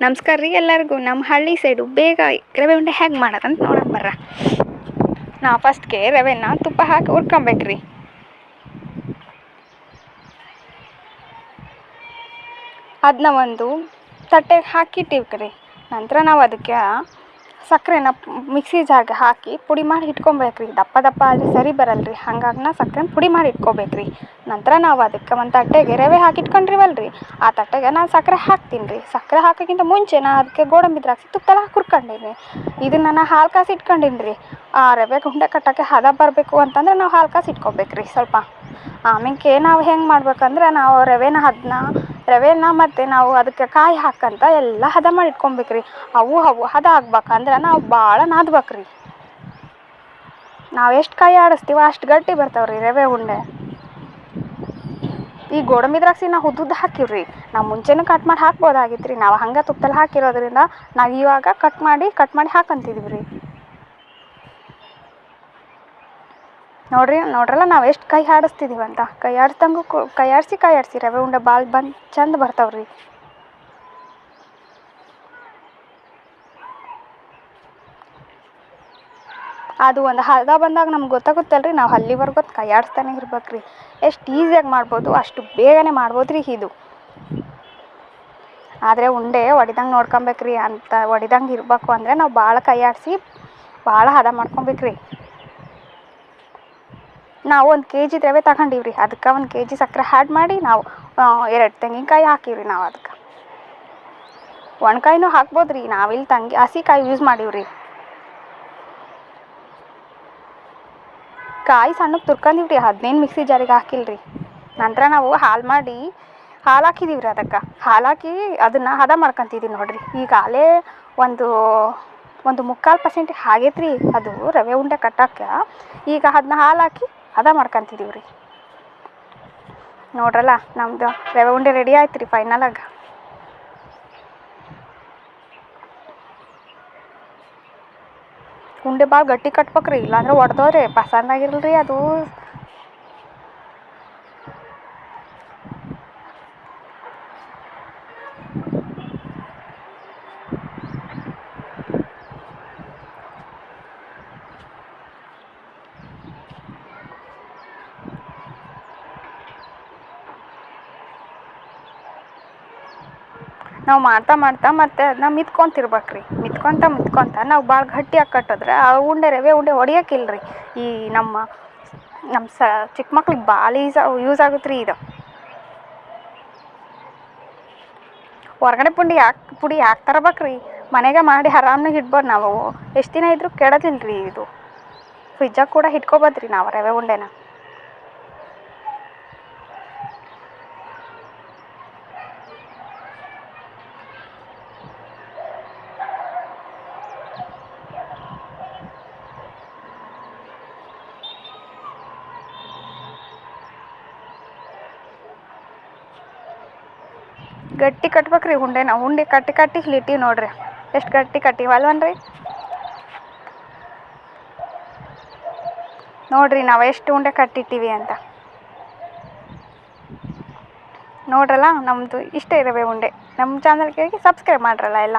ನಮಸ್ಕಾರ ರೀ ಎಲ್ಲರಿಗೂ. ನಮ್ಮ ಹಳ್ಳಿ ಸೈಡು ಬೇಗ ರವೆ ಉಂಡೆ ಹೇಗೆ ಮಾಡೋದಂತ ನೋಡೋಕೆ ಬರ್ರ. ನಾ ಫಸ್ಟ್ಗೆ ರವೆನ ತುಪ್ಪ ಹಾಕಿ ಹುರ್ಕೊಬೇಕ್ರಿ. ಅದನ್ನ ಒಂದು ತಟ್ಟೆಗೆ ಹಾಕಿಟ್ಟಿವ್ರಿ ನಂತರ ನಾವು ಅದಕ್ಕೆ ಸಕ್ಕರೆನ ಮಿಕ್ಸಿ ಜಾರ್ಗೆ ಹಾಕಿ ಪುಡಿ ಮಾಡಿ ಇಟ್ಕೊಬೇಕ್ರಿ. ದಪ್ಪ ದಪ್ಪ ಆದರೆ ಸರಿ ಬರಲ್ಲ ರೀ ಹಂಗಾಗಿ ನಾ ಸಕ್ಕರೆನ ಪುಡಿ ಮಾಡಿ ಇಟ್ಕೊಬೇಕ್ರಿ. ನಂತರ ನಾವು ಅದಕ್ಕೆ ಒಂದು ತಟ್ಟೆಗೆ ರವೆ ಹಾಕಿ ರೀ ಆ ತಟ್ಟೆಗೆ ನಾನು ಸಕ್ಕರೆ ಹಾಕ್ತೀನಿ ರೀ ಸಕ್ಕರೆ ಹಾಕೋಕ್ಕಿಂತ ಮುಂಚೆ ನಾ ಅದಕ್ಕೆ ಗೋಡಂಬಿ ದ್ರಾಕ್ಷಿ ತುಪ್ಪಲ ಕುರ್ಕೊಂಡಿದ್ದೀನಿ ಇದನ್ನು ನಾನು ಹಾಲು ಕಾಸಿ ಇಟ್ಕೊಂಡಿನಿ ರೀ ಆ ರವೆ ಗುಂಡೆ ಕಟ್ಟೋಕ್ಕೆ ಹದ ಬರಬೇಕು ಅಂತಂದ್ರೆ ನಾವು ಹಾಲು ಕಾಸಿ ಇಟ್ಕೊಬೇಕ್ರಿ ಸ್ವಲ್ಪ. ಆಮೇಲೆ ನಾವು ಹೆಂಗೆ ಮಾಡ್ಬೇಕಂದ್ರೆ ನಾವು ರವೆನ ಅದನ್ನ ರವೆನ ಮತ್ತು ನಾವು ಅದಕ್ಕೆ ಕಾಯಿ ಹಾಕಂತ ಎಲ್ಲ ಹದ ಮಾಡಿ ಇಟ್ಕೊಬೇಕ್ರಿ ಅವು ಅವು ಹದ ಆಗ್ಬೇಕಂದ್ರೆ ನಾವು ಭಾಳ ನಾದ್ಬೇಕ್ರಿ. ನಾವು ಎಷ್ಟು ಕಾಯಿ ಆಡಿಸ್ತೀವೋ ಅಷ್ಟು ಗಟ್ಟಿ ಬರ್ತಾವ್ರಿ ರವೆ ಉಂಡೆ. ಈ ಗೋಡಂಬಿ ದ್ರಾಕ್ಷಿ ನಾವು ಉದ್ದುದ್ದು ಹಾಕಿವ್ರಿ. ನಾವು ಮುಂಚೆನೂ ಕಟ್ ಮಾಡಿ ಹಾಕ್ಬೋದಾಗಿತ್ತು ರೀ ನಾವು ಹಂಗೆ ತುಪ್ಪದಲ್ಲಿ ಹಾಕಿರೋದ್ರಿಂದ ನಾವು ಇವಾಗ ಕಟ್ ಮಾಡಿ ಕಟ್ ಮಾಡಿ ಹಾಕಂತಿದೀವಿ ರೀ ನೋಡ್ರಿ, ನೋಡ್ರಲ್ಲ ನಾವು ಎಷ್ಟು ಕೈ ಆಡಿಸ್ತಿದೀವಿ ಅಂತ. ಕೈ ಆಡ್ಸ್ದಂಗೂ ಕು ಆಡಿಸಿ, ಕೈ ಆಡಿಸಿ, ರವೆ ಉಂಡೆ ಬಾಲ್ ಬಂದು ಚಂದ ಬರ್ತಾವ್ರಿ. ಅದು ಒಂದು ಹದ ಬಂದಾಗ ನಮ್ಗೆ ಗೊತ್ತಾಗುತ್ತಲ್ರಿ, ನಾವು ಅಲ್ಲಿವರೆಗೂ ಕೈ ಆಡಿಸ್ತಾನೆ ರೀ ಎಷ್ಟು ಈಸಿಯಾಗಿ ಮಾಡ್ಬೋದು, ಅಷ್ಟು ಬೇಗನೆ ಮಾಡ್ಬೋದು ರೀ ಇದು. ಆದರೆ ಉಂಡೆ ಒಡಿದಂಗೆ ನೋಡ್ಕೊಬೇಕ್ರಿ, ಅಂತ ಒಡಿದಂಗೆ ಇರಬೇಕು ಅಂದರೆ ನಾವು ಭಾಳ ಕೈ ಆಡಿಸಿ ಭಾಳ ಹದ ಮಾಡ್ಕೊಬೇಕ್ರಿ. ನಾವು ಒಂದು ಕೆ ಜಿ ರವೆ ತಗೊಂಡೀವ್ರಿ. ಅದಕ್ಕೆ ಒಂದು ಕೆ ಜಿ ಸಕ್ಕರೆ ಹ್ಯಾಡ್ ಮಾಡಿ ನಾವು ಎರಡು ತೆಂಗಿನಕಾಯಿ ಹಾಕೀವ್ರಿ ನಾವು ಅದಕ್ಕೆ. ಒಣಕಾಯಿನೂ ಹಾಕ್ಬೋದು ರೀ ನಾವಿಲ್ಲಿ ತಂಗಿ, ಹಸಿಕಾಯಿ ಯೂಸ್ ಮಾಡೀವ್ರಿ. ಕಾಯಿ ಸಣ್ಣಗೆ ತುರ್ಕೊಂಡಿವ್ರಿ. ಹದಿನೈದು ಮಿಕ್ಸಿ ಜಾರಿಗೆ ಹಾಕಿಲ್ರಿ. ನಂತರ ನಾವು ಹಾಲು ಮಾಡಿ, ಹಾಲು ಹಾಕಿದೀವಿ ರೀ ಅದಕ್ಕೆ. ಹಾಲು ಹಾಕಿ ಅದನ್ನು ಹದ ಮಾಡ್ಕೊತಿದ್ದೀವಿ ನೋಡಿರಿ. ಈಗ ಅಲ್ಲೇ ಒಂದು ಒಂದು ಮುಕ್ಕಾಲು ಪರ್ಸೆಂಟ್ ಆಗೈತೆ ರೀ ಅದು ರವೆ ಉಂಡೆ ಕಟ್ಟಾಕ. ಈಗ ಅದನ್ನ ಹಾಲು ಹಾಕಿ ಹದ ಮಾಡ್ಕೊಂತಿದೀವಿ ರೀ ನೋಡ್ರಲ್ಲ ನಮ್ದು ರವೆ ಉಂಡೆ ರೆಡಿ ಆಯ್ತು ರೀ ಫೈನಲಾಗಿ ಉಂಡೆ ಭಾಳ ಗಟ್ಟಿ ಕಟ್ಬೇಕು ರೀ ಇಲ್ಲಾಂದ್ರೆ ಒಡ್ದೋದ್ರೆ ಪಸಂದ್ ಆಗಿರಲ್ರಿ ಅದು. ನಾವು ಮಾಡ್ತಾ ಮಾಡ್ತಾ ಮತ್ತೆ ಅದನ್ನ ಮಿತ್ಕೊಂತಿರ್ಬೇಕ್ರಿ. ಮಿತ್ಕೊಂತ ಮಿತ್ಕೊಂತ ನಾವು ಭಾಳ ಗಟ್ಟಿಯಾಗಿ ಕಟ್ಟಿದ್ರೆ ಆ ಉಂಡೆ ರವೆ ಉಂಡೆ ಹೊಡಿಯೋಕ್ಕಿಲ್ರಿ ಈ ನಮ್ಮ ನಮ್ಮ ಸ ಚಿಕ್ಕ ಮಕ್ಳಿಗೆ ಭಾಳ ಈಸ ಯೂಸ್ ಆಗುತ್ತೆ ರೀ ಇದು. ಹೊರ್ಗಡೆ ಪುಂಡಿ ಯಾಕೆ, ಪುಡಿ ಯಾಕೆ ತರ್ಬೇಕ್ರಿ? ಮನೆಗೆ ಮಾಡಿ ಆರಾಮ್ನಾಗ ಇಡ್ಬೋದು ನಾವು. ಎಷ್ಟು ದಿನ ಇದ್ರೂ ಕೆಡೋದಿಲ್ಲ ರೀ ಇದು ಫ್ರಿಜ್ಜಾಗ ಕೂಡ ಇಟ್ಕೊಬೋದು ರೀ ನಾವು ರವೆ ಉಂಡೆನ. ಗಟ್ಟಿ ಕಟ್ಬೇಕ್ರಿ ಉಂಡೆನ ಉಂಡೆ ಕಟ್ಟಿ ಕಟ್ಟಿ ಇಟ್ಟೀವಿ ನೋಡ್ರಿ. ಎಷ್ಟು ಗಟ್ಟಿ ಕಟ್ಟಿವಿ ಅಲ್ವನ್ರಿ ನೋಡ್ರಿ ನಾವು ಎಷ್ಟು ಉಂಡೆ ಕಟ್ಟಿಟ್ಟಿವಿ ಅಂತ. ನೋಡ್ರಲ್ಲ ನಮ್ಮದು ಇಷ್ಟ ರವೆ ಉಂಡೆ ನಮ್ಮ ಚಾನಲ್ಗೆ ಸಬ್ಸ್ಕ್ರೈಬ್ ಮಾಡ್ರಲ್ಲ ಎಲ್ಲ.